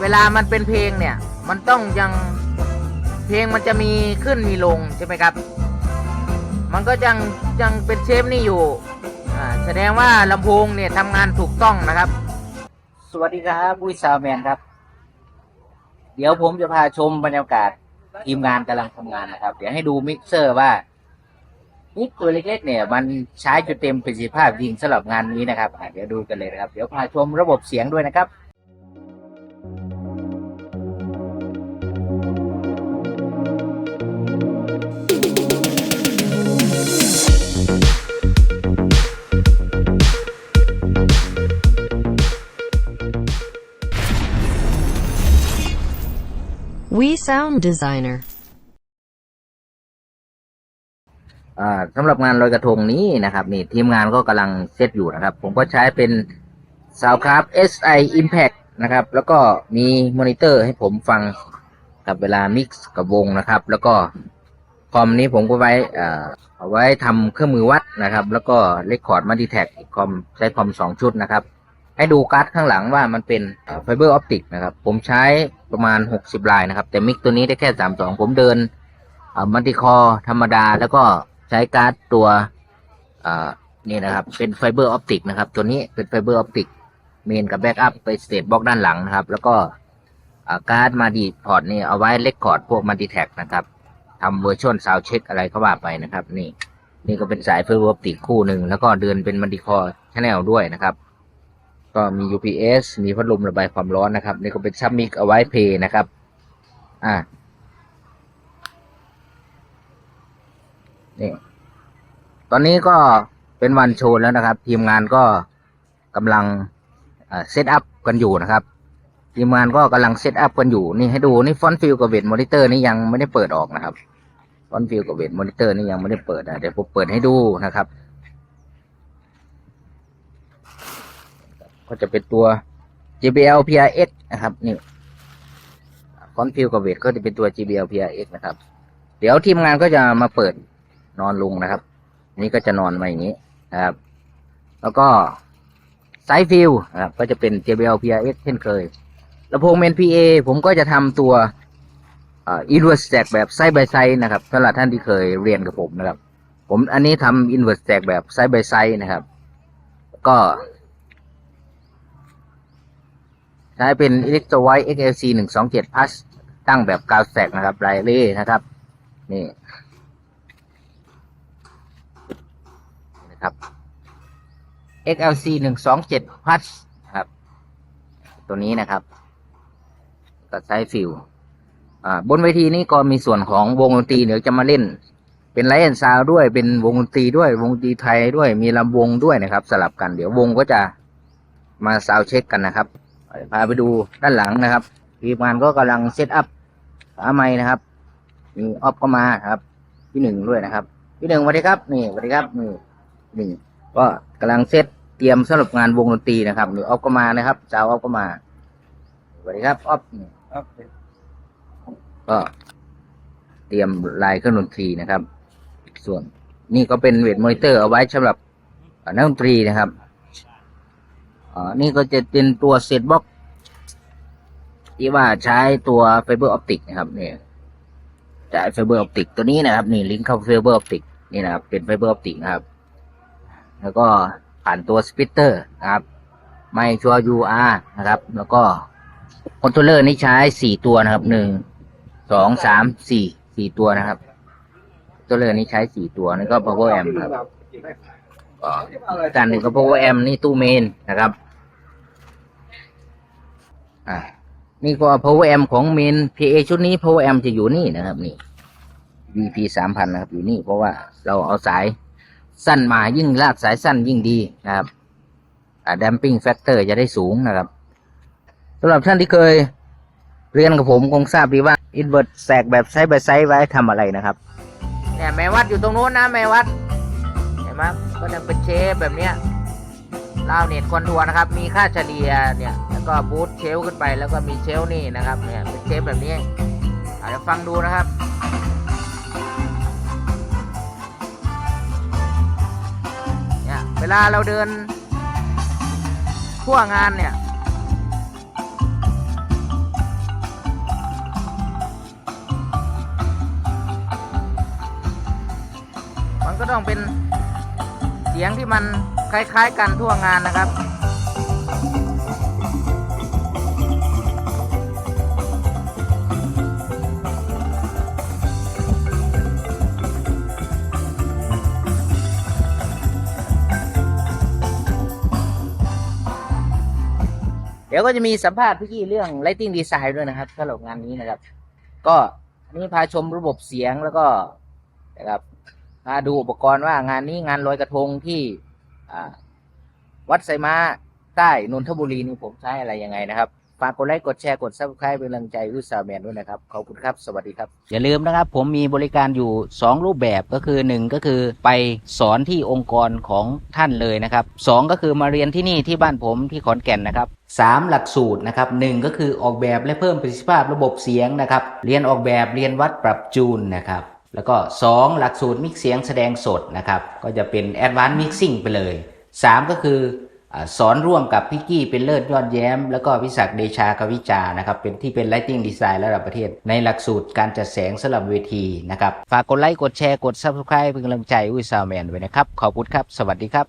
เวลามันเป็นเพลงเนี่ย มันต้องยังเพลงมันจะมีขึ้นมีลงใช่ไหมครับ มันก็ยังยังเป็นเชฟนี่อยู่อ่าแสดงว่าลำโพงเนี่ยทำงานถูกต้องนะครับ สวัสดีครับวิซาวแมนครับ เดี๋ยวผมจะพาชมบรรยากาศทีมงานกำลังทำงานนะครับ เดี๋ยวให้ดูมิกเซอร์ว่ามิกตัวเล็กๆเนี่ย มันใช้จนเต็มประสิทธิภาพจริงสำหรับงานนี้นะครับเดี๋ยวดูกันเลยนะครับ เดี๋ยวพาชมระบบเสียงด้วยนะครับ Sound Designer. อ่าสำหรับงานลอยกระทงนี้นะครับนี่ทีมงานก็กำลังเซตอยู่นะครับ ผมก็ใช้เป็น Soundcraft SI Impact นะครับ แล้วก็มีมอนิเตอร์ให้ผมฟังกับเวลามิกซ์กับวงนะครับ แล้วก็คอมนี้ผมก็ไว้เอาไว้ทำเครื่องมือวัดนะครับ แล้วก็เลคคอร์ดมาดีแท็กคอมใช้คอมสองชุดนะครับ ให้ดูการ์ดข้างหลังว่ามันเป็นไฟเบอร์ออปติกนะครับ ผมใช้ประมาณ 60 ลายนะครับ แต่มิกตัวนี้ได้แค่ 32 ผมเดินมัลติคอธรรมดา แล้วก็ใช้การ์ดตัวนี่นะครับ เป็นไฟเบอร์ออปติกนะครับ ตัวนี้เป็นไฟเบอร์ออปติกเมนกับแบ็กอัพไปสเตตบล็อกด้านหลังนะครับ แล้วก็การ์ดมาดีพอร์ตนี่เอาไว้เลคคอร์ดพวกมัลติแท็กนะครับทำเวอร์ชวลซาวเช็คอะไรก็ว่าไปนะครับ นี่ นี่ก็เป็นสายไฟเบอร์ออปติกคู่หนึ่งแล้วก็เดินเป็นมัลติคอชแนลด้วยนะครับ ก็มี UPS มีพัดลมระบายความร้อนนะครับ นี่ก็เป็นซับมิกเอาไว้เพย์นะครับ อ่านี่ตอนนี้ก็เป็นวันโชว์แล้วนะครับ ทีมงานก็กำลังเซตอัพกันอยู่นะครับ ทีมงานก็กำลังเซตอัพกันอยู่นี่ให้ดูนี่ฟอนต์ฟิลกับเวทมอนิเตอร์นี่ยังไม่ได้เปิดออกนะครับฟอนต์ฟิลกับเวทมอนิเตอร์นี่ยังไม่ได้เปิดนะเดี๋ยวผมเปิดให้ดูนะครับ ก็จะเป็นตัว JBL PRX นะครับนี่ฟอนฟิลกับเวทก็จะเป็นตัว JBL PRX นะครับ เดี๋ยวทีมงานก็จะมาเปิดนอนลงนะครับ นี่ก็จะนอนมาอย่างนี้นะครับ แล้วก็ไซส์ฟิลนะครับก็จะเป็น JBL PRX เช่นเคยลำโพงเมน PA ผมก็จะทำตัวอินเวอร์สแตกแบบไซส์ by ไซส์นะครับสำหรับท่านที่เคยเรียนกับผมนะครับ ผมอันนี้ทำอินเวอร์สแตกแบบไซส์ by ไซส์นะครับ ก็ ใช้เป็น Electro White XLC 127 Plus ตั้งแบบกาวแสกนะครับไรเล่นะครับ นี่นะครับ XLC 127 Plus นะครับ ตัวนี้นะครับ ก็ใช้ฟิลอ่าบนเวทีนี้ก็มีส่วนของวงดนตรีเดี๋ยวจะมาเล่น เป็นไลท์แอนซาวด้วยเป็นวงดนตรีด้วย วงดนตรีไทยด้วยมีลำวงด้วยนะครับ สลับกันเดี๋ยววงก็จะมาซาวเช็คกันนะครับ พาไปดูด้านหลังนะครับทีมงานก็กำลังเซตอัพขาไม้นะครับมีออฟก็มาครับ พี่หนึ่งด้วยนะครับ พี่หนึ่งสวัสดีครับนี่สวัสดีครับนี่หนึ่งก็กำลังเซตเตรียมสำหรับงานวงดนตรีนะครับนี่ออฟก็มานะครับสาวออฟก็มาสวัสดีครับออฟนี่ออฟก็เตรียมลายเครื่องดนตรีนะครับ ส่วนนี่ก็เป็นเวทมอนิเตอร์เอาไว้สำหรับนักดนตรีนะครับ อ่านี่ก็จะเป็นตัวเซตบ็อกที่ว่าใช้ตัวไฟเบอร์ออปติกนะครับนี่ใช้ไฟเบอร์ออปติกตัวนี้นะครับ นี่ลิงก์เข้าไฟเบอร์ออปติกนี่นะครับ เป็นไฟเบอร์ออปติกนะครับ แล้วก็ผ่านตัวสปิตเตอร์นะครับไมชัวยูอาร์นะครับ แล้วก็คอนโทรลเลอร์นี่ใช้สี่ตัวนะครับหนึ่งสองสามสี่สี่ตัวนะครับคอนโทรลเลอร์นี่ใช้สี่ตัวนี่ก็ power amp ครับการหนึ่งก็ power amp นี่ตู้เมนนะครับ อ่า นี่ก็ power amp ของเมน PA ชุดนี้ power amp จะอยู่นี่นะครับ นี่ VP สามพันนะครับ อยู่นี่เพราะว่าเราเอาสายสั้นมายิ่งลากสายสั้นยิ่งดีนะครับอ่า damping factor จะได้สูงนะครับสำหรับท่านที่เคยเรียนกับผมคงทราบดีว่า invert แสกแบบไซส์ by ไซส์ไว้ทำอะไรนะครับเนี่ยแม่วัดอยู่ตรงนู้นนะแม่วัดเห็นไหมก็จะเป็นเชฟแบบเนี้ยเล่าเน็ตคอนทัวร์นะครับ มีค่าเฉลี่ยเนี่ย ก็บูทเชลขึ้นไปแล้วก็มีเชลนี่นะครับเนี่ยเป็นเชฟแบบนี้อาจจะฟังดูนะครับเนี่ยเวลาเราเดินทั่วงานเนี่ยมันก็ต้องเป็นเสียงที่มันคล้าย ๆ กันทั่วงานนะครับ ดี๋ยวก็จะมีสัมภาษณ์พี่กี้เรื่อง lighting design ด้วยนะครับสำหรับงานนี้นะครับ ก็นี่พาชมระบบเสียงแล้วก็นะครับพาดูอุปกรณ์ว่างานนี้งานลอยกระทงที่วัดไซม้าใต้นนทบุรีนี่ผมใช้อะไรยังไงนะครับฝากกดไลค์กดแชร์กด subscribe เป็นกำลังใจอุตสาห์แมนด้วยนะครับ ขอบคุณครับ สวัสดีครับ อย่าลืมนะครับ ผมมีบริการอยู่ 2 รูปแบบก็คือ 1 ก็คือไปสอนที่องค์กรของท่านเลยนะครับ 2 ก็คือมาเรียนที่นี่ที่บ้านผมที่ขอนแก่นนะครับ 3 หลักสูตรนะครับหนึ่งก็คือออกแบบและเพิ่มประสิทธิภาพระบบเสียงนะครับ เรียนออกแบบเรียนวัดปรับจูนนะครับ แล้วก็ 2 หลักสูตรมิกเสียงแสดงสดนะครับ ก็จะเป็น Advanced Mixing ไปเลย 3 ก็คืออสอนร่วมกับพี่กี้เป็นเลิศยอดแย้ม แล้วก็พิศักดิ์เดชากวิจานะครับเป็นที่เป็น Lighting Design ระดับประเทศ ในหลักสูตรการจัดแสงสำหรับเวทีนะครับ ฝากกดไลค์ กดแชร์ กด Subscribe เป็นกำลังใจอุ้ยซาวแมนไว้นะครับ ขอบคุณครับ สวัสดีครับ